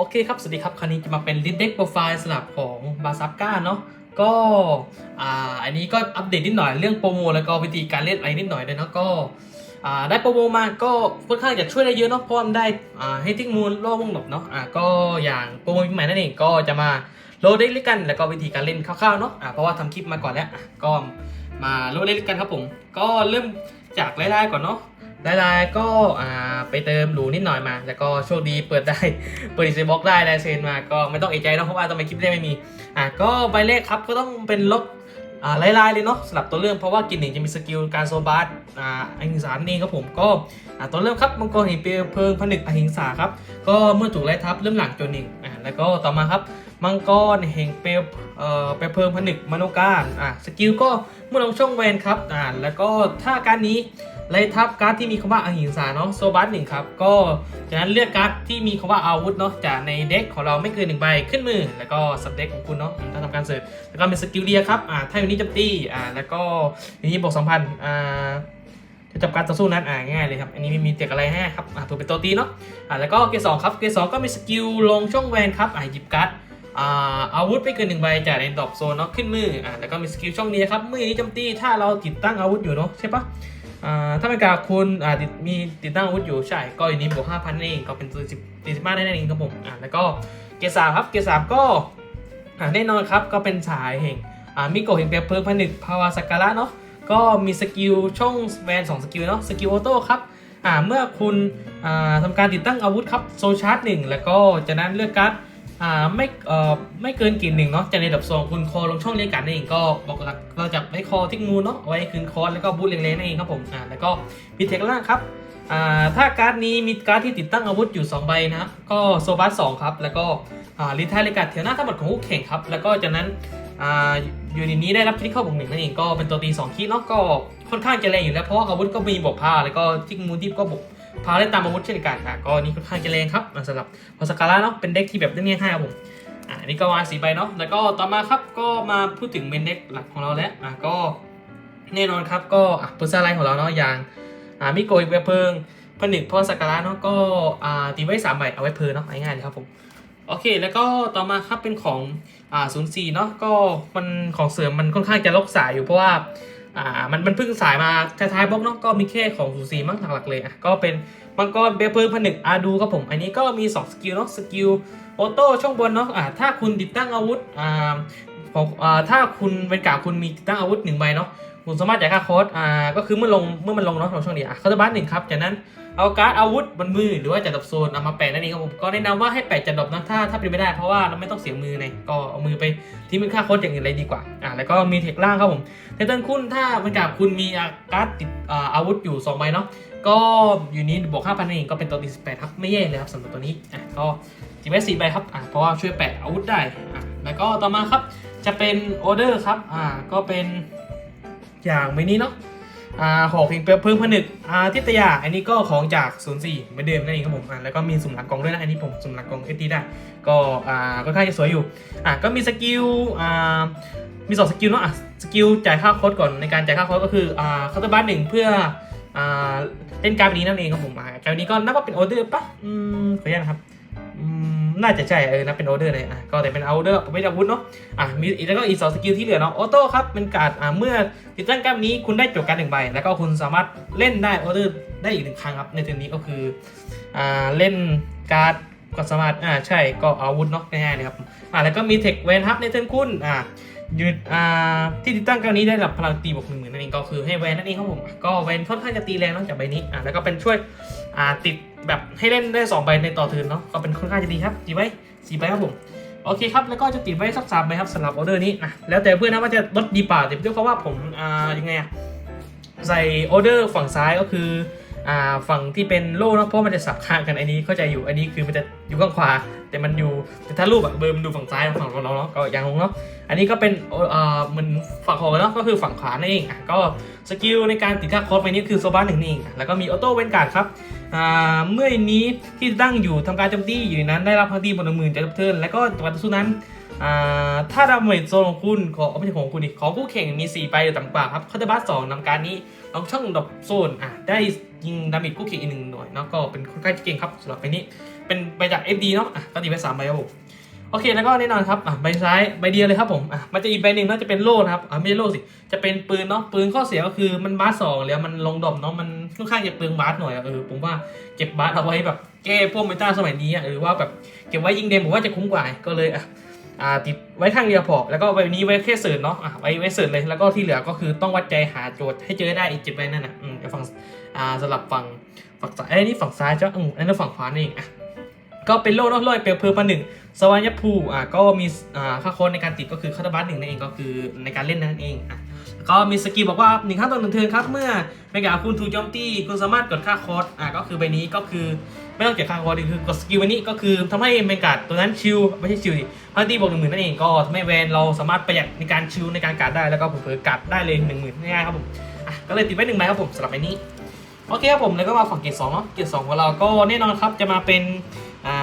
โอเคครับ สวัสดีครับ คราวนี้จะมาเป็นลิสต์เด็กโปรไฟล์สลับของบาซับก้าเนาะ ก็อ่าอันนี้ก็อัปเดตนิดหน่อยเรื่องโปรโมแล้วก็วิธีการเล่นอะไรนิดหน่อยด้วยเนาะก็อ่าได้โปรโมมาก็ค่อนข้างจะช่วยได้เยอะเนาะเพราะว่ามันได้อ่าให้ทิ้งมูลล่อวงหลบเนาะอ่าก็อย่างโปรโมใหม่นั่นเองก็จะมาโหลดเด็กเล่นกัน แล้วก็วิธีการเล่นคร่าวๆเนาะอ่าเพราะว่าทำคลิปมาก่อนแล้วก็มาโหลดเล่นกันครับผม ก็เริ่มจากรายๆก่อนเนาะ รายๆก็อ่าไปเติมหรูนิดหน่อยมา แล้วก็โชคดีเปิดได้ เปิดดิสบล็อกได้ลายเซ็นมา ก็ไม่ต้องเอะใจนะเพราะว่าทำไมคลิปแรกไม่มี อ่าก็ใบแรกครับก็ต้องเป็นลบอ่าลายๆเลยเนาะสลับตัวเรื่องเพราะว่ากินหนึ่งจะมีสกิลการโซบาร์อ่าอหิงสานี่ครับผมก็อ่าตัวเริ่มครับมังกรห็นเปลวเพลิงผนึกอหิงสาครับก็เมื่อถูกไล่ทับเริ่มหลังจนหนึ่งอ่าแล้วก็ต่อมาครับมังกรแห่งเปลวเอ่อเปลวเพลิงผนึกมโนการอ่าสกิลก็เมื่อลงช่องแวนครับอ่าแล้วก็ถ้าการนี้ ไล่ทับการ์ดที่มีคำว่าอหิงสาเนาะโซบัสหนึ่งครับ ก็จากนั้นเลือกการ์ดที่มีคำว่าอาวุธเนาะจากในเด็กของเราไม่เกินหนึ่งใบขึ้นมือ แล้วก็สับเด็กของคุณเนาะถ้าทำการเสิร์ฟแล้วก็เป็นสกิลเดียครับอ่าถ้าอยู่นี้จำตีอ่าแล้วก็อยู่นี้บวกสองพันอ่าจะจับการต่อสู้นั้นอ่าง่ายเลยครับ อันนี้ไม่มีเตียกอะไรให้ครับอ่าถูกเป็นตัวตีเนาะอ่าแล้วก็เกสองครับเกสองก็มีสกิลลงช่องแวนครับอ่าหยิบการ์ดอาวุธไม่เกินหนึ่งใบจากในดรอปโซนเนาะขึ้นมืออ่าแล้วก็มีสกิลช่องนี้ครับมือนี้จมตีถ้าเราติดตั้งอาวุธอยู่เนาะใช่ปะ ถ้าเป็นการคุณมีติดตั้งอาวุธอยู่ใช่ก็อย่างนี้บวกห้าพันเองก็เป็นตัวสิบตีสิบห้าได้นั่นเองครับผมอ่าแล้วก็เกสาครับเกสาก็แน่นอนครับก็เป็นสายแห่งมิโกะแห่งเปลวเพลิงผนึกภาวาสกการะเนาะก็มีสกิลช่องแวนสองสกิลเนาะสกิลออโต้ครับเมื่อคุณอ่าทำการติดตั้งอาวุธครับโซชาร์จหนึ่งแล้วก็จากนั้นเลือกการ์ด อ่าไม่เอ่อไม่เกินกี่หนึ่งเนาะจากในดับโซนคุณคอลงช่องเรียกกันนั่นเองก็บอกหลักเราจะไว้คอทิ้งงูเนาะไว้คืนคอแล้วก็บูทเล็กๆนั่นเองครับผมอ่าแล้วก็มีเทคล่างครับอ่าถ้าการ์ดนี้มีการ์ดที่ติดตั้งอาวุธอยู่ 2 ใบนะก็โซบัสสองครับแล้วก็อ่าลิทาลิกาเทียหน้าทั้งหมดของคู่แข่งครับแล้วก็จากนั้นอ่าอยู่ในนี้ได้รับที่เข้าบวกหนึ่งนั่นเองก็เป็นตัวตี2คีเนาะก็ค่อนข้างจะแรงอยู่แล้วเพราะว่าอาวุธก็มีบวกพาแล้วก็ทิ้งมูลที่ก็บวก พาได้ตามอาวุธเช่นกันอะก็นี่ค่อนข้างจะแรงครับสำหรับพอสกาล่าเนาะเป็นเด็กที่แบบเล่นง่ายๆครับผมอ่านนี้ก็มาสีใบเนาะแล้วก็ต่อมาครับก็มาพูดถึงเมนเด็กหลักของเราแล้วอะก็แน่นอนครับก็อะเปอร์เซ็นต์ไลน์ของเราเนาะอย่างอ่ามิโกะอีเวเพิงผนึกพอสัการะเนาะก็อ่าตีไว้สามใบเอาไว้เพลิงเนาะง่ายๆเลยครับผมโอเค แล้วก็ต่อมาครับเป็นของอ่าศูนย์สี่เนาะก็มันของเสริมมันค่อนข้างจะลกสายอยู่เพราะว่า อ่ามันมันเพิ่งสายมาท้ายๆบล็อกเนาะก็มีแค่ของสูสีมั้งหลักๆเลยอะก็เป็นมังกรเบลเพลิงผนึกอาดูครับผม อันนี้ก็มีสองสกิลเนาะสกิลออโต้ช่องบนเนาะอ่าถ้าคุณติดตั้งอาวุธอ่าของอ่าถ้าคุณเป็นกาคุณมีติดตั้งอาวุธหนึ่งใบเนาะคุณสามารถจ่ายค่าคอร์สอ่าก็คือเมื่อลงเมื่อมันลงเนาะของช่องนี้อะเขาจะบ้านหนึ่งครับจากนั้น เอาการ์ดอาวุธบนมือหรือว่าจัดดับโซนเอามาแปะนั่นเองครับผมก็แนะนำว่าให้แปะจัดดับนะถ้าถ้าเป็นไม่ได้เพราะว่าเราไม่ต้องเสียมือไงก็เอามือไปที่เป็นค่าโค้ดอย่างอื่นเลยดีกว่าอ่าแล้วก็มีเทคล่างครับผมเทคเติลคุณถ้าเป็นกาคุณมีการ์ดติดอาอาวุธอยู่สองใบเนาะก็อยู่นี้บวก5,000นั่นเองก็เป็นตัวตี18ครับไม่แย่เลยครับสำหรับตัวนี้อะก็จีเวสสี่ใบครับอ่าเพราะว่าช่วยแปะอาวุธได้อ่าแล้วก็ต่อมาครับจะเป็นออเดอร์ครับอ่าก็เป็นอย่างใบนี้เนาะ อ่าของเพลงเพิ่มผนึกอ่าทิตยา อันนี้ก็ของจาก04เหมือนเดิมนั่นเองครับผมอ่าแล้วก็มีสุ่มหลังกองด้วยนะอันนี้ผมสุ่มหลังกองเอทีได้ก็อ่าก็ค่อนข้างจะสวยอยู่อ่าก็มีสกิลอ่ามีสองสกิลเนาะอะสกิลจ่ายค่าโค้ดก่อนในการจ่ายค่าโค้ดก็คืออ่าคาร์ตบัสหนึ่งเพื่ออ่าเล่นการ์ดนี้นั่นเองครับผมอ่าการ์ดนี้ก็นับว่าเป็นออเดอร์ปะอืมขออนุญาตนะครับอืม น่าจะใช่เออนะเป็นออเดอร์เลยอะก็แต่เป็นออเดอร์ไม่ได้อาวุธเนาะอะมีอีกแล้วก็อีกสองสกิลที่เหลือเนาะออโต้ครับเป็นการอ่าเมื่อติดตั้งการ์ดนี้คุณได้จบการหนึ่งใบ แล้วก็คุณสามารถเล่นได้ออเดอร์ได้อีกหนึ่งครั้งครับในเทอร์นี้ก็คืออ่าเล่นการ์ดก็สามารถอ่าใช่ก็อาวุธเนาะง่ายๆเลยครับอ่าแล้วก็มีเทคเวนครับในเทิร์นคุณอ่ายืดอ่าที่ติดตั้งการนี้ได้รับพลังตีบวกหนึ่งหมื่นนั่นเองก็คือให้แวนนั่นเองครับผมก็แวนค่อนข้างจะตีแรงนอกจากใบนี้อ่าแล้วก็เป็นช่วย อ่าติดแบบให้เล่นได้สองใบในต่อเทิร์นเนาะก็เป็นค่อนข้างจะดีครับดีไว้สี่ใบครับผมโอเคครับแล้วก็จะติดไว้สักสามใบครับสำหรับออเดอร์นี้นะแล้วแต่เพื่อนนะว่าจะลดดีป่าแต่ด้วยเพราะว่าผมอ่ายังไงอะใส่ออเดอร์ฝั่งซ้ายก็คืออ่าฝั่งที่เป็นโล่เนอะเพราะมันจะสับข้างกันอันนี้เข้าใจอยู่อันนี้คือมันจะอยู่ข้างขวา แต่มันอยู่แต่ถ้ารูปอะเบอร์มันดูฝั่งซ้ายฝั่งของเราเนาะก็ยังงงเนาะอันนี้ก็เป็นอ่าเหมือนฝั่งของเนาะก็คือฝั่งขวานั่นเองอะก็สกิลในการติดค่าคอร์สไปนี้คือโซบ้าหนึ่งนี่แล้วก็มีออโต้เวนการ์ดครับ เมื่อนี้ที่ตั้งอยู่ทำการโจมตีอยู่ในนั้นได้รับพังตีบนหนึ่งหมื่นจากเทิร์นและก็จังหวะต่อสู้นั้นถ้าดาเมจโซนของคุณของไม่ใช่ของคุณดิของคู่แข่งมี 4 ไปหรือต่ำกว่าครับคาร์ดบัสสองนำการนี้ลองช่องดอกโซนอะได้ยิงดาเมจคู่แข่งอีกหนึ่งหน่วยเนาะก็เป็นค่อนข้างจะเก่งครับสำหรับไปนี้ เป็นไปจาก FD เนาะอะก็ตีไปสามใบครับผม โอเคแล้วก็แน่นอนครับอะใบซ้ายใบเดียวเลยครับผมอะมันจะอีกใบหนึ่งเนาจะเป็นโล่นะครับอะไม่ใช่โล่สิจะเป็นปืนเนาะปืนข้อเสียก็คือมันบาสสองแล้วมันลงดอมเนาะมันค่อนข้างจะเปลืองบาสหน่อยเออผมว่าเก็บบาสเอาไว้แบบแก้พวกเมตาสมัยนี้อะหรือว่าแบบเก็บไว้ยิงเดมผมว่าจะคุ้มกว่าก็เลยอะอ่าติดไว้ข้างเดียวพอแล้วก็ใบนี้ไว้แค่เสิร์ชเนาะอะไว้ไว้เสิร์ชเลยแล้วก็ที่เหลือก็คือต้องวัดใจหาโจทย์ให้เจอได้อีกเจ็ดใบนั่นน่ะอืมเดี๋ยวฟังอ่าสลับฝั่งฝั่งซ้ายเอ้ยนี่ฝั่งซ้ายจ้ะอืมอันนี้ฝั่งขวานี่เองอะก็เป็นโล่เนอะโล่เปลวเพลิงประหนึ่ง สวรรยภูอะก็มีอ่าค่าโค้ดในการติดก็คือคาตาบัสหนึ่งนั่นเองก็คือในการเล่นนั่นเองอะก็มีสกิลบอกว่าหนึ่งครั้งต่อหนึ่งเทิร์นครับ เมื่อเมกาคุณถูกโจมตีคุณสามารถกดค่าโค้ดอะก็คือใบนี้ก็คือไม่ต้องเก็บค่าโค้ดคือกดสกิลใบนี้ก็คือทำให้เมกาตัวนั้นชิลไม่ใช่ชิลดิพันตีบวกหนึ่งหมื่นนั่นเองก็ทำให้แวนเราสามารถประหยัดในการชิลในการการดได้แล้วก็เผลอการดได้เลยหนึ่งหมื่นง่ายครับผมอะก็เลยติดไว้หนึ่งใบครับผมสำหรับใบนี้โอเคครับผมแล้วก็มาฝั่งเกรดสองเนาะเกรดสองของเราก็แน่นอนครับจะมาเป็น อ่า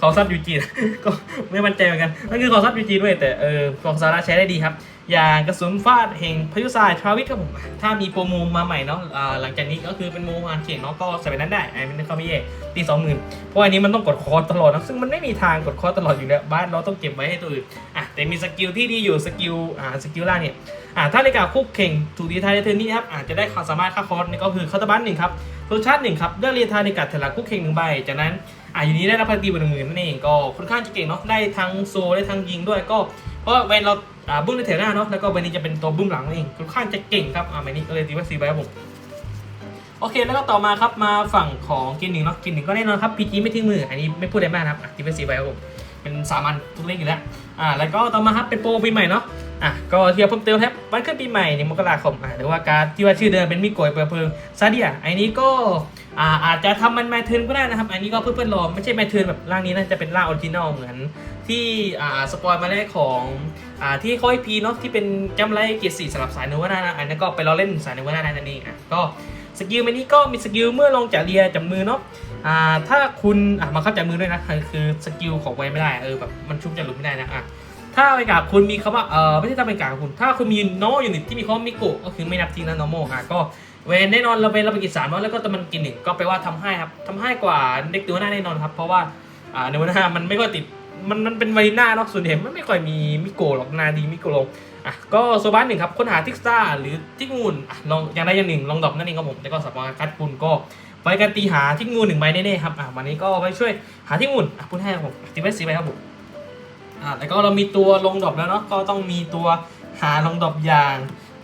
ของซับยูจีนก็ไม่มั่นใจเหมือนกันนั่นคือของซับยูจีด้วยแต่เออของสาระใช้ได้ดีครับ อย่างกระสุนฟาดแห่งพายุทรายทราวิทครับผมถ้ามีโปรโมมาใหม่เนาะอ่าหลังจากนี้ก็คือเป็นโมฮานเข่งเนาะก็ใส่ไปนั้นได้ไอ้มันก็ไม่แย่ตีสองหมื่นเพราะอันนี้มันต้องกดคอร์สตลอดนะซึ่งมันไม่มีทางกดคอร์สตลอดอยู่แล้วบ้านเราต้องเก็บไว้ให้ตัวอื่นอะแต่มีสกิลที่ดีอยู่สกิลอ่าสกิลล่าเนี่ย อ่าถ้าในการคุกเข่งถูกดีทายในเทอร์นนี้ครับอาจจะได้ความสามารถค่าคอร์สนี่ก็คือคาตาบันหนึ่งครับตัวชาร์จหนึ่งครับเลือกเรียนทายในกัดเทลักคู่เข่งหนึ่งใบจากนั้นอ่าอยู่นี้ได้รับพันตีบนหนึ่งหมื่นนั่นเองก็ค่อนข้างจะเก่งเนาะได้ทั้งโซได้ทั้งยิงด้วยก็เพราะเวนเราอ่าบุ้มในแถวหน้าเนาะแล้วก็ใบนี้จะเป็นตัวบุ้มหลังนั่นเองค่อนข้างจะเก่งครับอ่าใบนี้ก็เลยตีว่าสีใบครับผมโอเคแล้วก็ต่อมาครับมาฝั่งของกินหนึ่งเนาะกินหนึ่งก็แน่นอนครับพีจีไม่ทิ้งมืออันนี้ไม่พูดได้มากครับตีเป็นสีใบครับผมเป็นสามัญทุกเลขอยู่แล้วอ่าแล้วก็ต่อมาครับเป็นโปรปีใหม่เนาะ อะก็เทียบเพิ่มเติมครับวันขึ้นปีใหม่ในมกราคมอะหรือว่าการที่ว่าชื่อเดิมเป็นมิโกยเปลวเพลิงซาเดียไอ้นี้ก็อ่าอาจจะทำมันแมทเทิร์นก็ได้นะครับ อันนี้ก็เพื่อนเพื่อนรอไม่ใช่แมทเทิร์นแบบร่างนี้นะจะเป็นร่างออริจินอลเหมือน ที่อ่าสปอยมาแรกของอ่าที่เขาให้พีเนาะที่เป็นจำไรเกียรติสี่สำหรับสายเนวนานะอันนั้นก็ไปรอเล่นสายเนวนานั่นเองอะก็สกิลมันนี้ก็มีสกิลเมื่อลงจากเรียจับมือเนาะอ่าถ้าคุณอะมาเข้าจับมือด้วยนะคือคือสกิลของไว้ไม่ได้เออแบบมันชุบจะหลุดไม่ได้นะอะ ถ้าไปกับคุณมีคำว่าเออไม่ใช่ถ้าไปกับคุณ ถ้าคุณมี normal unit ที่มีคำว่ามิโกะก็คือไม่นับทิ้งนะ normal อะก็เวนแน่นอนเราเวนเราไปกินสามเนาะแล้วก็ตะมันกินหนึ่งก็แปลว่าทำให้ครับทำให้กว่าเด็กตัวหน้าแน่นอนครับ เพราะว่าอ่าในวันหน้ามันไม่ค่อยติดมันมันเป็นวาริน่าเนาะส่วนใหญ่มันไม่ค่อยมีมิโกะหรอกนาดีมิโกะลงอะก็โซบัสหนึ่งครับค้นหาทิกซ่าหรือทิกงูนอะลองอย่างใดอย่างหนึ่งลองดรอปนั่นเองครับผมแล้วก็สับมาคัดคุณก็ไว้การตีหาทิกงูนหนึ่งใบแน่ๆครับอะวันนี้ก็ไว้ช่วยหาทิกงูนอะพูดให้ครับผมตีไว้สีไปครับผม อ่าแล้วก็เรามีตัวลงดอปแล้วเนาะก็ต้องมีตัวหาลงดอปอย่าง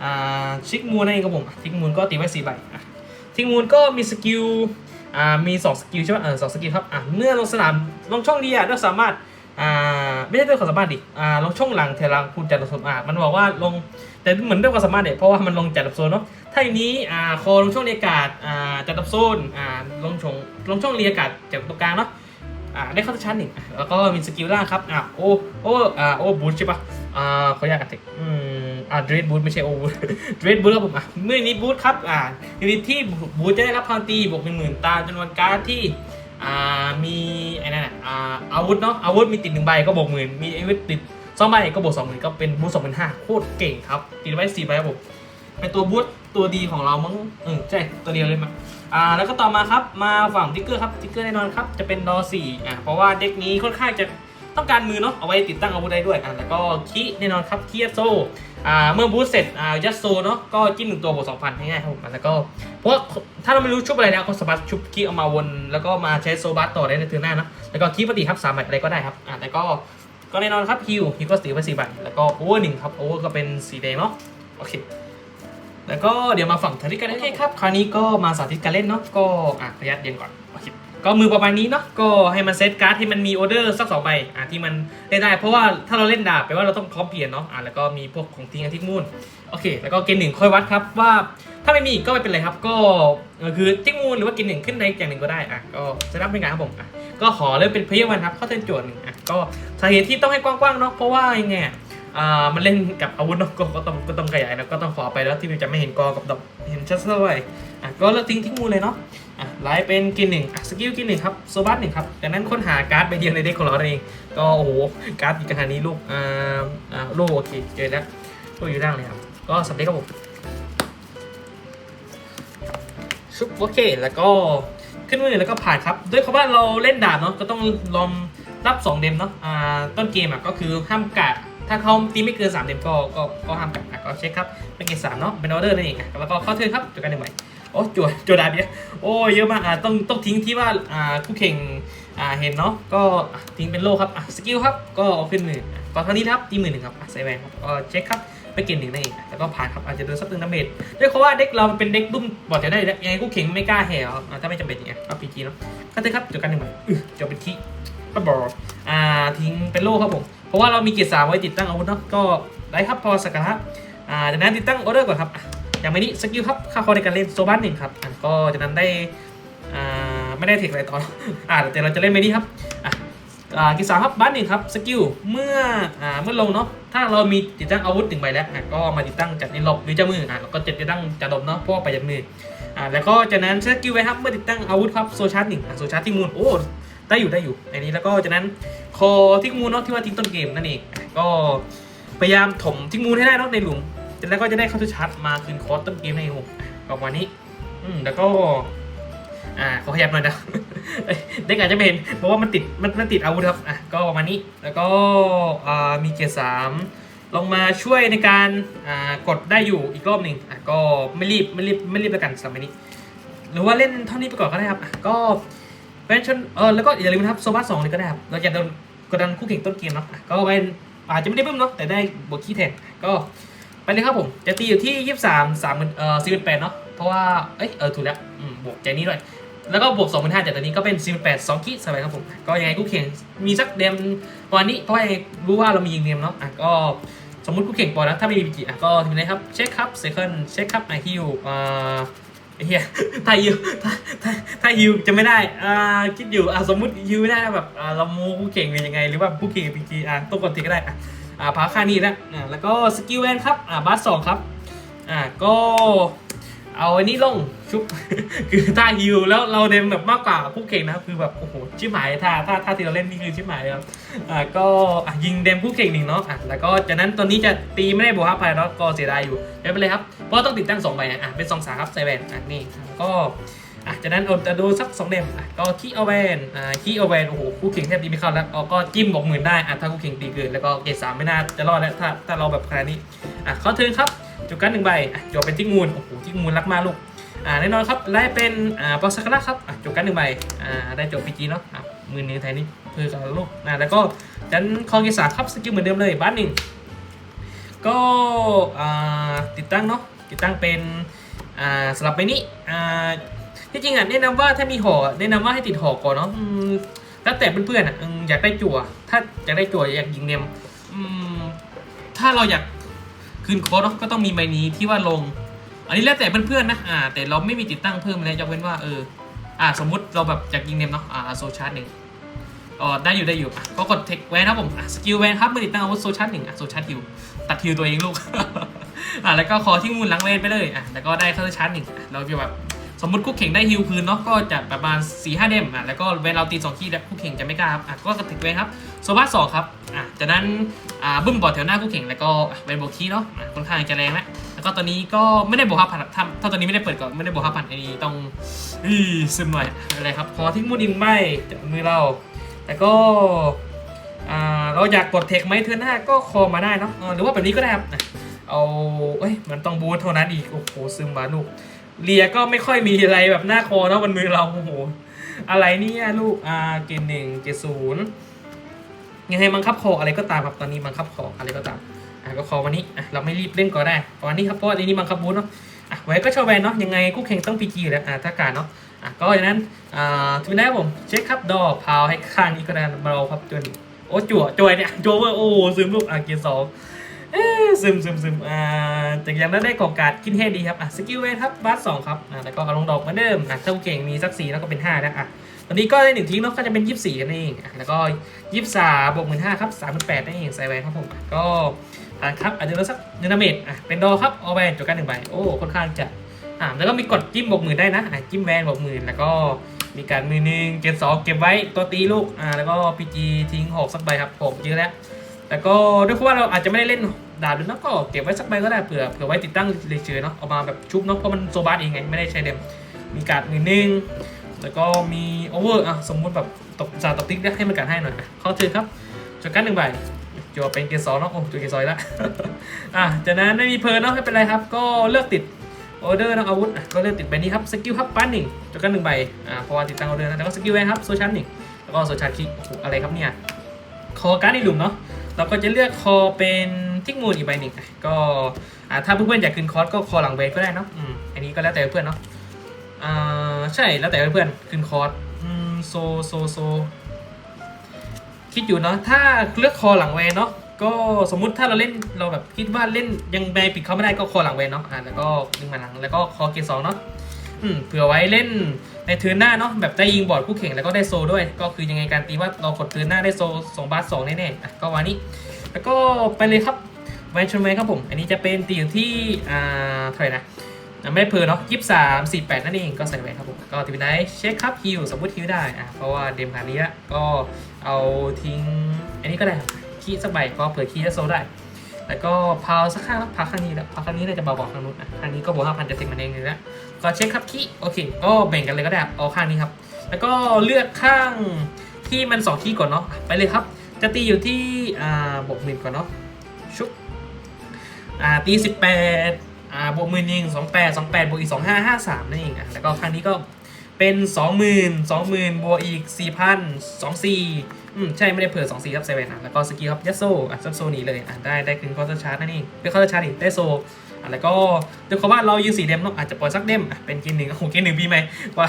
อ่าชิกมูนนั่นเองครับผมอะชิกมูนก็ตีไว้สี่ใบอะชิกมูนก็มีสกิลอ่ามีสองสกิลใช่ไหมเออสองสกิลครับอะเมื่อลงสนามลงช่องเรียเราสามารถอ่าไม่ใช่ด้วยความสามารถดิอ่าลงช่องหลังเทลังคุณจัดดับโซนอะมันบอกว่าลงแต่เหมือนด้วยความสามารถเนี่ยเพราะว่ามันลงจัดดับโซนเนาะถ้าอย่างนี้อ่าคอลงช่องเรียการ์ดอ่าจัดดับโซนอ่าลงช่องลงช่องเรียการ์ดจากตรงกลางเนาะ อ่าได้เข้าชั้นหนึ่งอะแล้วก็มีสกิลล่างครับอ่าโอโออ่าโอบูทใช่ปะอ่าเขาอยากอัดอืมอ่าเดรดบูทไม่ใช่โอบูทเดรดบูทครับผมอะเมื่อนี้บูทครับอ่ายูนิตที่บูทจะได้รับพลังตีบวกหนึ่งหมื่นตามจำนวนการ์ดที่อ่ามีไอ้นั่นอะอ่าอาวุธเนาะอาวุธมีติดหนึ่งใบก็บวกหมื่นมีอาวุธติดสองใบก็บวกสองหมื่นก็เป็นบูทสองหมื่นห้าโคตรเก่งครับติดไว้สี่ใบครับผมเป็นตัวบูทตัวดีของเรามั้งอืมใช่ตัวเดียวเลยมั้ง อ่าแล้วก็ต่อมาครับมาฝั่งทิกเกอร์ครับทิกเกอร์แน่นอนครับจะเป็นดอสี่อ่าเพราะว่าเด็กนี้ค่อนข้างจะต้องการมือเนาะเอาไว้ติดตั้งอาวุธได้ด้วยอ่าแล้วก็คีแน่นอนครับคียัสโซอ่าเมื่อบูสเสร็จอ่ายัสโซเนาะก็จิ้มหนึ่งตัวบวกสองพันง่ายๆครับผมแล้วก็เพราะถ้าเราไม่รู้ชุบอะไรแล้วก็สามารถชุบคีเอามาวนแล้วก็มาใช้โซบัสต่อได้ในเทือหน้าเนาะแล้วก็คีปกติครับสามใบอะไรก็ได้ครับอ่าแต่ก็ก็แน่นอนครับฮิวฮิวก็สีไปสี่ใบแล้วก็โอเวอร์หนึ่งครับโอเวอร์ก็เป็นสีแดงเนาะโอเค แล้วก็เดี๋ยวมาฝั่งสาธิตการเล่นครับ คราวนี้ก็มาสาธิตการเล่นเนาะ ก็อะระยะเย็นก่อนก็มือประมาณนี้เนาะ ก็ให้มันเซตการ์ดให้มันมีออเดอร์สักสองใบอะที่มันเล่นได้ เพราะว่าถ้าเราเล่นดาบแปลว่าเราต้องพร้อมเปลี่ยนเนาะ อะแล้วก็มีพวกของทิ้งอันทิกมูนโอเค แล้วก็เกณฑ์หนึ่งค่อยวัดครับว่าถ้าไม่มีก็ไม่เป็นไรครับ ก็คือทิกมูนหรือว่าเกณฑ์หนึ่งขึ้นในอย่างหนึ่งก็ได้ อะ ก็จะรับเป็นการครับผม อะ ก็ขอเริ่มเป็นเพลย์วันครับ เข้าเส้นโจทย์หนึ่งอะ ก็สาเหตุที่ต้องให้กว้างๆเนาะ เพราะว่ายังไง อ่ามันเล่นกับอาวุธเนอะก็ก็ต้องก็ต้องขยายนะก็ต้องขอไปแล้วที่มันจะไม่เห็นกอกับดอกเห็นชัดเท่าไหร่อะก็เลิกทิ้งทิ้งมูลเลยเนาะอะไลฟ์เป็นกินหนึ่งอะสกิลกินหนึ่งครับโซบัสหนึ่งครับจากนั้นค้นหาการ์ดใบเดียวในเด็กของเราเองก็โอ้โหการ์ดอีกขนาดนี้ลูกอ่าอ่าโลโอเคเจอแล้วโลอยู่ล่างเลยครับก็สำเร็จครับผมชุบโอเคแล้วก็ขึ้นมือแล้วก็ผ่านครับด้วยคำว่าเราเล่นดาบเนาะก็ต้องลองรับ 2 เดมเนาะอ่าต้นเกมอะก็คือห้ามกัด ถ้าเขาตีไม่เกิน3เดมก็ก็ก็ห้ามกัดอะก็เช็คครับเป็นเกรดสามเนาะเป็นออเดอร์นั่นเองแล้วก็เข้าเทิร์นครับจบการหนึ่งใบโอ้จวดจวดดาบเยอะโอ้เยอะมากอะต้องต้องทิ้งที่ว่าอ่าคู่แข่งอ่าเห็นเนาะก็ทิ้งเป็นโลครับอะสกิลครับก็เอาขึ้นมืออะก็เท่านี้ครับตีหมือหนึ่งครับอะใส่แวนครับก็เช็คครับไปเกณฑ์หนึ่งนั่นเองแล้วก็ผ่านครับอาจจะโดนสักหนึ่งดาเมจด้วยเพราะว่าเด็กเราเป็นเด็กดุ้มบอดจะได้ยังไงกูเข่งไม่กล้าแห่อะถ้าไม่จำเป็นอย่างเงี้ยเอาพีจีเนาะก็เถอะครับจบกันหนึ่งใบจบเป็นคีก็บออ่าทิ้งเป็นโลครับผม เพราะว่าเรามีเกียร์สามไว้ติดตั้งอาวุธเนาะก็ได้ครับพอสักการะอ่าจากนั้นติดตั้งออเดอร์ก่อนครับ อย่างไม่นี้สกิลครับค่าคอในการเล่นโซบัสหนึ่งครับอะก็จากนั้นได้อ่าไม่ได้เทคอะไรต่ออ่าแต่เราจะเล่นไม่นี้ครับอะอ่ากิจสามครับบ้านหนึ่งครับสกิลเมื่ออ่าเมื่อลงเนาะถ้าเรามีติดตั้งอาวุธหนึ่งใบแล้วอะก็มาติดตั้งจัดในหลบหรือจ้ามืออะแล้วก็จะติดตั้งจัดหลบเนาะเพราะว่าประหยัดมืออ่าแล้วก็จากนั้นสกิลไว้ครับเมื่อติดตั้งอาวุธครับโซชาร์จหนึ่งอะโซชาร์จที่มูลโอ้ ได้อยู่ได้อยู่อันนี้แล้วก็จากนั้นคอทิ้งมูลเนาะที่ว่าทิ้งต้นเกมนั่นเองก็พยายามถมทิ้งมูลให้ได้เนาะในหลุมแล้วก็จะได้เข้าชาร์จมาคืนคอต้นเกมในหลุมอะประมาณนี้อืมแล้วก็อ่าขอขยับหน่อยนะเอ้ยเด็กอาจจะไม่เห็นเพราะว่ามันติดมันมันติดอาวุธครับอะก็ประมาณนี้แล้วก็อ่ามีเกียร์สามลงมาช่วยในการอ่ากดได้อยู่อีกรอบหนึ่งอะก็ไม่รีบไม่รีบไม่รีบแล้วกันสำหรับนี้ หรือว่าเล่นเท่านี้ไปก่อนก็ได้ครับก็ อะก็เป็นชนเออแล้วก็อย่าลืมนะครับโซบัสสองนี่ก็ได้ครับเราจะโดนกดดันคู่แข่งต้นเกมเนาะก็เป็นอาจจะไม่ได้เพิ่มเนาะแต่ได้บทขี้แทนก็ไปเลยครับผมจะตีอยู่ที่ยี่สิบสามสามเอ่อสี่แปดเนาะเพราะว่าเอ้ยเออถูกแล้วบวกใจนี้ด้วยแล้วก็บวก2 5 0 0จากตัวนี้ก็เป็น48 2คิสองขี้สบายครับผมก็ยังไงกูเข่งมีสักเดมวันนี้เพราะว่ารู้ว่าเรามียิงเดมเนาะอะก็สมมติกูเข่งปอแล้วถ้าไม่มีบีจีอะก็ทีนี้ครับเช็คครับเซคันเช็คครับไอฮิวอ่า เฮียถ้าฮิวถ้าถ้าถ้าฮิวจะไม่ได้อ่าคิดอยู่อ่าสมมติฮิวไม่ได้แบบอ่าเราโมกูเก่งเป็นยังไง หรือว่ากูเก่งบีจีอ่าตัวกดทีก็ได้อะอ่าพาค่านี้แล้วอ่าแล้วก็สกิลแวนครับอ่าบัสสองครับอ่าก็ เอาอันนี้ลงชุบ คือถ้าฮิวแล้วเราเดมแบบมากกว่าคู่เข่งนะครับคือแบบโอ้โหชิบหายถ้าถ้าถ้าที่เราเล่นนี่คือชิบหายเลยครับอ่าก็ยิงเดมคู่เข่งหนึ่งเนาะอะแล้วก็จากนั้นตอนนี้จะตีไม่ได้บวกห้าพันแล้วก็เสียดายอยู่ไม่เป็นไรครับเพราะต้องติดตั้งสองใบอะอะเป็นสองสาครับใส่แวนอะนี่ก็อะจากนั้นเอาจะดูสักสองเดมอะก็คีเอาแวนอ่าคีเอาแวนโอ้โหคู่เข่งแทบตีไม่เข้าแล้วก็จิ้มบอกหมื่นได้อะถ้าคู่เข่งตีเกินแล้วก็เกรดสามไม่น่าจะรอดแล้วถ้าถ้าเราแบบขนาดนี้อะเขาเทิร์นครับ จุกกันหนึ่งใบจบเป็นที่งูนโอ้โหที่งูนรักมากลูกอ่าแน่นอนครับได้เป็นอ่าปอสักระครับจบกันหนึ่งใบอ่าได้จบพีจีเนาะอะมือหนึ่งไทยนี่เพื่อกับลูกอ่าแล้วก็จันคองเกษาครับสกิลเหมือนเดิมเลยบ้านหนึ่งก็อ่าติดตั้งเนาะติดตั้งเป็นอ่าสลับไปนี้อ่าที่จริงอะแนะนำว่าถ้ามีห่อแนะนำว่าให้ติดห่อก่อนเนาะแล้วแต่เพื่อนๆอะอืมอยากได้จั่ว ถ้าอยากได้จั่วอยากยิงเนมอืมถ้าเราอยาก คืนโค้ดเนาะก็ต้องมีใบนี้ที่ว่าลง อันนี้แล้วแต่เพื่อนๆนะอ่าแต่เราไม่มีติดตั้งเพิ่มเลยยกเว้นว่าเอออ่าสมมุติเราแบบอยากยิงเนมเนาะอ่าโซชาร์ดหนึ่งอ๋อได้อยู่ได้อยู่อะก็กดเทคแวนครับผมอะสกิลแวนครับเมื่อติดตั้งอาวุธโซชาร์ดหนึ่งอะโซชาร์ดฮิวตัดฮิวตัวเองลูกอะแล้วก็ขอที่มูลหลังเวนไปเลยอะแล้วก็ได้เคอร์ชาร์ดหนึ่งเราจะแบบ สมมติคู่เข่งได้ฮิวคืนเนาะก็จะประมาณ4ี่ห้าเดมอะแล้วก็เวนเราตีสองขี้แล้วคู่เข่งจะไม่กล้าครับอะก็กดเทคแวนครับโซบัสสองครับอะจากนั้นอ่าบึ้มบอดแถวหน้าคู่เข่งแล้วก็เวนโบคีเนาะค่อนข้างจะแรงแล้วแล้วก็ตอนนี้ก็ไม่ได้บวกห้าพันถ้าถ้าตอนนี้ไม่ได้เปิดก่อนไม่ได้บวกห้าพันอันนี้ต้องอีซึมหน่อยอะไรครับพอทิ้งมูดินใบจากมือเราแต่ก็อ่าเราอยากกดเทคไหมเทือนหน้าก็คอมาได้เนาะหรือว่าแบบนี้ก็ได้ครับเอาเอ้ยมันต้องบูทเท่านั้นอีกโอ้โหซึมมาลูก เลียก็ไม่ค่อยมีอะไรแบบหน้าคอเนาะบนมือเราโอ้โหอะไรเนี่ยลูกอ่าเกณฑ์หนึ่งเกณฑ์ศูนย์ยังไงบังคับคออะไรก็ตามครับตอนนี้บังคับคออะไรก็ตามอะก็ขอวันนี้อะเราไม่รีบเล่นก็ได้วันนี้ครับเพราะวันนี้บังคับบูธเนาะอะไว้ก็ชอบแวนเนาะยังไงคู่แข่งต้องพีจีอยู่แล้วอะถ้าการเนาะอะก็อย่างนั้นอ่าทีนี้ผมเช็คครับดอพาวให้ข้างนี้ก็ได้เราครับจนโอ้จั่วจั่วเนี่ยจั่วเวอร์โอ้ซึมลูกอะเกียร์สอง ซึมซึมซึมอ่าจากอย่างนั้นได้กองการ์ดกินให้ดีครับอะสกิลเวนครับบัสสองครับอะแล้วก็เอาลงดอกเหมือนเดิมอะถ้าคู่งมีสักสี่แล้วก็เป็นห้าแล้วอะตอนนี้ก็ได้หนึ่งทิ้งเนาะก็จะเป็นยี่สิบสี่นั่นเองอะแล้วก็ยี่สิบสามบวกหมื่นห้าครับสามหมื่นแปดนั่นเองใส่แวนครับผมก็ผ่านครับอาจจะลดสักหนึ่งดาเมจอะเป็นดอครับเอาแวนจบกันหนึ่งใบโอ้ค่อนข้างจะอ่าแล้วก็มีกดจิ้มบวกหมื่นได้นะอะจิ้มแวนบวกหมื่นแล้วก็มีการมือหนึ่งเก็บสองเก็บไว้ตัวตีลูกอ่าแล้วก็พีจีทิ้งหกสักใบครับผมเยอะแล้ว แล้วก็ด้วยเพราะว่าเราอาจจะไม่ได้เล่นดาบด้วยนะก็เก็บไว้สักใบก็ได้เผื่อเผื่อไว้ติดตั้งเฉยๆเนาะเอามาแบบชุบเนาะเพราะมันโซบาสเองไงไม่ได้ใช้เดมมีการ์ดหนึ่งแล้วก็มีโอเวอร์อะสมมติแบบตกจ่าตกติ๊กได้ให้มันกันให้หน่อยเข้าเทิร์นครับจดการดหนึ่งใบจัวเป็นเกสรเนาะโอ้จัวเกสรแล้วอะจากนั้นไม่มีเพลิร์นเนาะไม่เป็นไรครับ ก็เลือกติดออเดอร์นะอาวุธก็เลือกติดใบนี้ครับสกิลครับปั้นหนึ่งจดการดหนึ่งใบอ่าเพราะว่าติดตั้งออเดอร์นะแล้วก็สกิลแวนครับโซชันหนึ่งแล้วก็โซชันคิกอะไรครับเนี่ยคอการ์ดในหลุมเนาะ เราก็จะเลือกคอเป็นทิกมูลอีกใบหนึ่งก็ถ้าเพื่อนๆอยากคืนคอร์สก็คอหลังเวทก็ได้เนาะอันนี้ก็แล้วแต่เพื่อนเนาะอ่าใช่แล้วแต่เพื่อนขึ้นคอร์สโซโซโซคิดอยู่เนาะถ้าเลือกคอหลังเวเนาะก็สมมุติถ้าเราเล่นเราแบบคิดว่าเล่นยังไงปิดเขาไม่ได้ก็คอหลังเวเนาะอ่าแล้วก็ดึงมาหลังแล้วก็คอเกรดสองเนาะอืมเผื่อไว้เล่น ในเทิร์นหน้าเนาะแบบได้ยิงบอร์ดคู่แข่งแล้วก็ได้โซด้วย ก็คือยังไงการตีว่าเรากดเทิร์นหน้าได้โซสองบาสสองแน่ๆอะก็วันนี้ แล้วก็ไปเลยครับแวนชนแวนครับผม อันนี้จะเป็นตีอยู่ที่อ่าเท่าไหร่นะไม่ได้เพลินเนาะยี่สามสี่แปดนั่นเองก็ใส่ไว้ครับผม ก็ทีมไนท์เช็คครับฮิวสมมติฮิวได้อะเพราะว่าเดมผ่านนี้ละก็เอาทิ้ง อันนี้ก็ได้ขี้สักใบก็เผื่อคีย์จะโซได้ แล้วก็พาวสักข้างแล้วพาวข้างนี้แล้วพาวข้างนี้น่าจะเบากว่าข้างนู้นอะข้างนี้ก็บวกห้าพันจะต็มมันเองเลยนะก็เช็คครับคีย์โอเคก็แบ่งกันเลยก็ได้เอาข้างนี้ครับ แล้วก็เลือกข้างที่มันสองคีย์ก่อนเนาะอะไปเลยครับ จะตีอยู่ที่อ่าบวกหมื่นก่อนเนาะชุบอ่าตีสิบแปดอ่าบวกหมื่นเองสองแปดสองแปดบวกอีกสองห้าห้าสามนั่นเองอะแล้วก็ครั้งนี้ก็เป็นสองหมื่นสองหมื่นบวกอีกสี่พันสองสี่ อืมใช่ไม่ได้เผื่อสองสี่ครับเซเว่นอะแล้วก็สกิลครับยัสโซอะซับโซนี้เลยอะได้ได้คืนคอร์เตอร์ชาร์จนั่นเองเป็นคอร์เตอร์ชาร์จอีกได้โซอะแล้วก็ด้วยความว่าเรายืนสีเดมเนาะอาจจะปล่อยสักเดมอะเป็นเกมหนึ่งโอ้โหเกมหนึ่งปีใหม่กว่า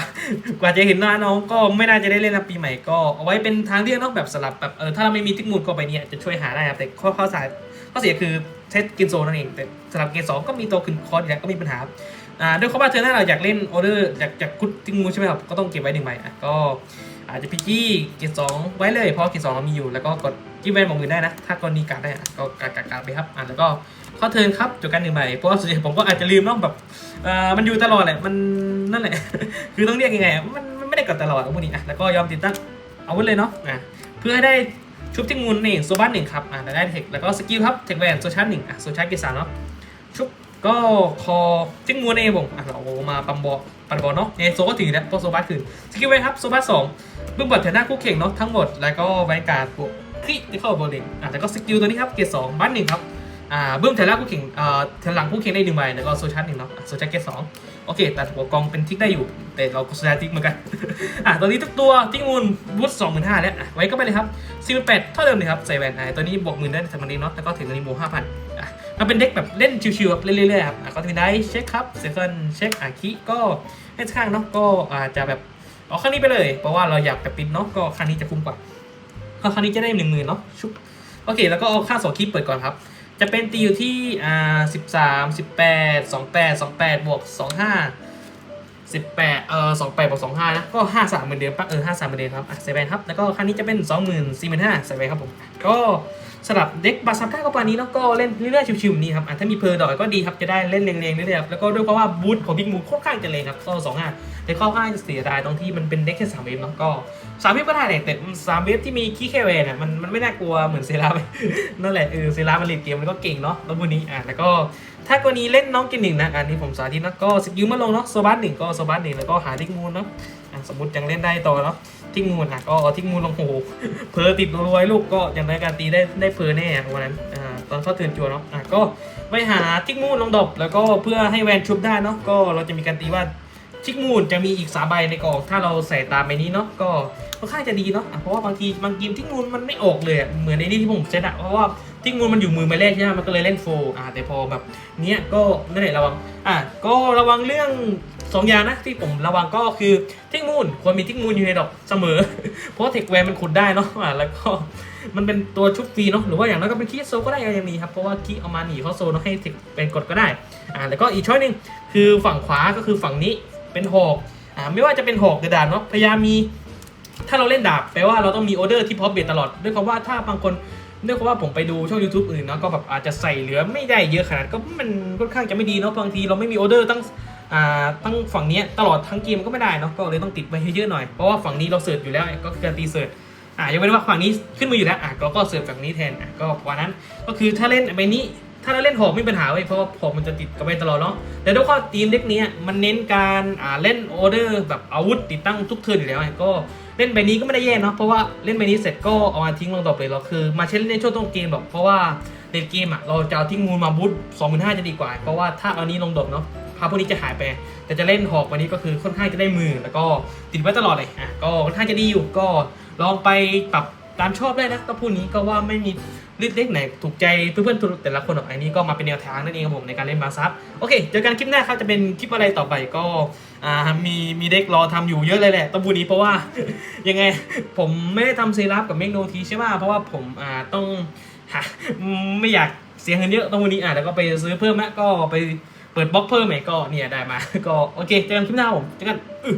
กว่าจะเห็นหน้าน้องก็ไม่น่าจะได้เล่นนะปีใหม่ก็เอาไว้เป็นทางเลือกเนาะแบบสลับแบบเออถ้าเราไม่มีทิกมูลก็ไปเนี่ยจะช่วยหาได้ครับแต่ข้อข้อสายข้อเสียคือเซตกินโซนนั่นเองแต่สำหรับเกมสองก็มีตัวขึ้นคอร์สอยู่แล้วก็มีปัญหาอ่าด้วยความว่าเธอหน้าเราอยากเล่นออเดอร์อยากอยากคุดทิ้งมูใช่ไหมครับก็ต้องเก็บไว้หนึ่งใบอะก็ อาจจะพิจี้เกมสองไว้เลยเพราะเกมสองเรามีอยู่แล้วก็กดจิ้มแวนบอกมือได้นะ ถ้ากรณีการดได้อะก็กากาไปครับอะแล้วก็ข้อเทินครับจบกันหนึ่งใบเพราะว่าส่วนใหญ่ผมก็อาจจะลืมเนาะแบบอ่ามันอยู่ตลอดแหละมันนั่นแหละ คือต้องเรียกยังไงมันมันไม่ได้กดตลอดอะพวกนี้อะแล้วก็ยอมติดตั้งเอาไว้เลยเนาะอะเพื่อให้ได้ชุบที่มูลนี่โซบัสหนึ่งครับอ่าได้เทคแล้วก็สกิลครับเทคแวนโซชาร์หนึ่งอะโซชาร์เกสามเนาะชุบ ก็คอจิ้งมูลเองผมอะเรามาปัมบอปันบอลเนาะเนโซก็ถึงแล้วก็โซบัสคืนสกิลแวนครับโซบัสสองเบื้องบนแถวหน้าคู่เข่งเนาะทั้งหมดแล้วก็ไวการ์ดบวกคลิกที่เข้าบอลเองอะแล้วก็สกิลตัวนี้ครับเกสสองบัสหนึ่งครับอ่าเบื้องแถวหน้าคู่เข่งอ่าแถวหลังคู่เข่งได้หนึ่งใบแล้วก็โซชาร์หนึ่งเนาะโซชาร์เกสสองโอเคแต่หัวกองเป็นทิกได้อยู่ แต่เราก็โซชาร์ทิกเหมือนกัน อะตอนนี้ทุกตัวทิกมูลบูทสองหมื่นห้าแล้วอะไว้ก็ไปเลยครับสี่แปดเท่าเดิมเลยครับใส่แวนไอตัวนี้บวกหมื่นได้สำหรับนี้เนาะแล้วก็ถึงตัวนี้บวกห้าพันอะ มันเป็นเด็กแบบเล่นชิวๆครับเรื่อยๆครับอะก็จะมีได้เช็คครับเซคันเช็คอาคิก็เล่นข้างเนาะก็อาจจะแบบเอาข้างนี้ไปเลย เพราะว่าเราอยากแบบปิดเนาะก็ข้างนี้จะคุ้มกว่าเพราะข้างนี้จะได้หนึ่งหมื่นเนาะชุบโอเค แล้วก็เอาค่าสองคลิปเปิดก่อนครับ จะเป็นตีอยู่ที่อ่าสิบสามสิบแปดสองแปดสองแปดบวกสองห้า สิบแปดเอ่อสองแปดบวกสองห้านะ ก็ห้าสามเหมือนเดิมปะเออห้าสามเหมือนเดิมครับอะใส่แวนครับ แล้วก็ครั้งนี้จะเป็นสองหมื่นสี่หมื่นห้าใส่แวนครับผม ก็สลับเด็กบาซาก้าก็ประมาณนี้เนาะก็เล่นเรื่อยๆชิวๆแบบนี้ครับอะถ้ามีเพอร์ดอยก็ดีครับ จะได้เล่นเรียงๆเรื่อยๆครับแล้วก็ด้วยเพราะว่าบูทของบิ๊กมูค่อนข้างจะแรงครับก็สองห้าแต่ข้อข้างจะเสียดายตรงที่มันเป็นเด็กแค่สามเวฟเนาะก็สามเวฟก็ได้แหละแต่สามเวฟที่มีคีแค่แวนอะมันมันไม่น่ากลัวเหมือนเซราไปนั่นแหละเออเซรามันเล่นเกมมันก็เก่งเนาะแล้วพวกนี้อะแล้วก็ ถ้ากรณีเล่นน้องกินหนึ่งนะอันนี้ผมสาธิตนะก็สกิลมาลงเนาะโซบัสหนึ่งก็โซบัสหนึ่งแล้วก็หาทิกมูลเนาะสมมติยังเล่นได้ต่อเนาะทิกมูลอะก็ทิกมูลลงโอ้โหเพอติดรวยลูกก็อย่างไรการตีได้ได้เพอแน่อะวันนั้นอ่าตอนเข้าเตือนจัวเนาะอะก็ไปหาทิกมูลลงดรอปแล้วก็เพื่อให้แวนชุบได้เนาะก็เราจะมีการตีว่าทิกมูลจะมีอีกสาใบในกล่องถ้าเราใส่ตามใบนี้เนาะก็ค่อนข้างจะดีเนาะเพราะว่าบางทีบางเกมทิกมูลมันไม่ออกเลยเหมือนในนี้ที่ผมเซตอะเพราะว่า ทิกมูลมันอยู่มือใบแรกใช่ไหมมันก็เลยเล่นโฟอะแต่พอแบบเนี้ยก็นั่นแหละระวังอะก็ระวังเรื่องสองอย่างนะที่ผมระวังก็คือทิกมูลควรมีทิกมูลอยู่ในดอกเสมอ เพราะเทคแวร์มันขุดได้เนาะอะแล้วก็มันเป็นตัวชุบฟรีเนาะหรือว่าอย่างน้อยก็เป็นคีโซก็ได้อย่างนี้ครับเพราะว่าคีเอามาหนีเขาโซเนาะให้เทคเป็นกดก็ได้อะแล้วก็อีกช้อยหนึ่งคือฝั่งขวาก็คือฝั่งนี้เป็นหอกอ่าไม่ว่าจะเป็นหอกหรือดาบเนาะพยายามมีถ้าเราเล่นดาบแปลว่าเราต้องมีออเดอร์ที่พร้อมเบียดตลอดด้วยความว่าถ้าบางคน ด้วยความว่าผมไปดูช่อง YouTube อื่นเนาะก็แบบอาจจะใส่เหลือไม่ได้เยอะขนาดก็มันค่อนข้างจะไม่ดีเนาะบางทีเราไม่มีออเดอร์ตั้งอ่าตั้งฝั่งนี้ตลอดทั้งเกมก็ไม่ได้เนาะก็เลยต้องติดไว้เยอะๆหน่อยเพราะว่าฝั่งนี้เราเสิร์ชอยู่แล้วก็คือการตีเสิร์ชอ่ายังไม่ได้ว่าฝั่งนี้ขึ้นมาอยู่แล้วอะเราก็เสิร์ฟฝั่งนี้แทนอะก็วันนั้นก็คือถ้าเล่นใบนี้ ถ้าเราเล่นหอกไม่มีปัญหาเว้ยเพราะว่าหอกมันจะติดกับไปตลอดเนาะแต่ด้วยข้อทีมเด็กนี้มันเน้นการอ่าเล่นออเดอร์แบบอาวุธติดตั้งทุกเทิร์นอยู่แล้วไงก็เล่นใบนี้ก็ไม่ได้แย่เนาะเพราะว่าเล่นใบนี้เสร็จก็เอามาทิ้งลงต่อไปเราคือ มาใช้เล่นในช่วงต้นเกมหรอกเพราะว่าในเกมอะเราจะเอาทิ้งมูลมาบูทสองหมื่นห้าจะดีกว่า เพราะว่าถ้าเอานี้ลงดบเนาะพาพวกนี้จะหายไป แต่จะเล่นหอกวันนี้ก็คือค่อนข้างจะได้มือแล้วก็ติดไว้ตลอดเลยอะก็ค่อนข้างจะดีอยู่ก็ลองไปปรับตามชอบได้นะก็พูดนี้ก็ว่าไม่มี ลิสต์เล็กไหนถูกใจเพื่อนๆแต่ละคนหรอกอันนี้ก็มาเป็นแนวทางนั่นเองครับผมในการเล่นมาซับโอเคเจอกันคลิปหน้าครับจะเป็นคลิปอะไรต่อไปก็อ่ามีมีเด็กรอทำอยู่เยอะเลยแหละต้องพูนี้เพราะว่า ยังไงผมไม่ได้ทำเซรับกับเมกโนทีใช่ไหมเพราะว่าผมอ่าต้องหาไม่อยากเสียเงินเยอะต้งวันนี้อะแล้วก็ไปซื้อเพิ่มนะก็ไปเปิดบล็อกเพิ่มไหมก็เนี่ยได้มา ก็โอเคเจอกันคลิปหน้าผมเจอกันอื้อ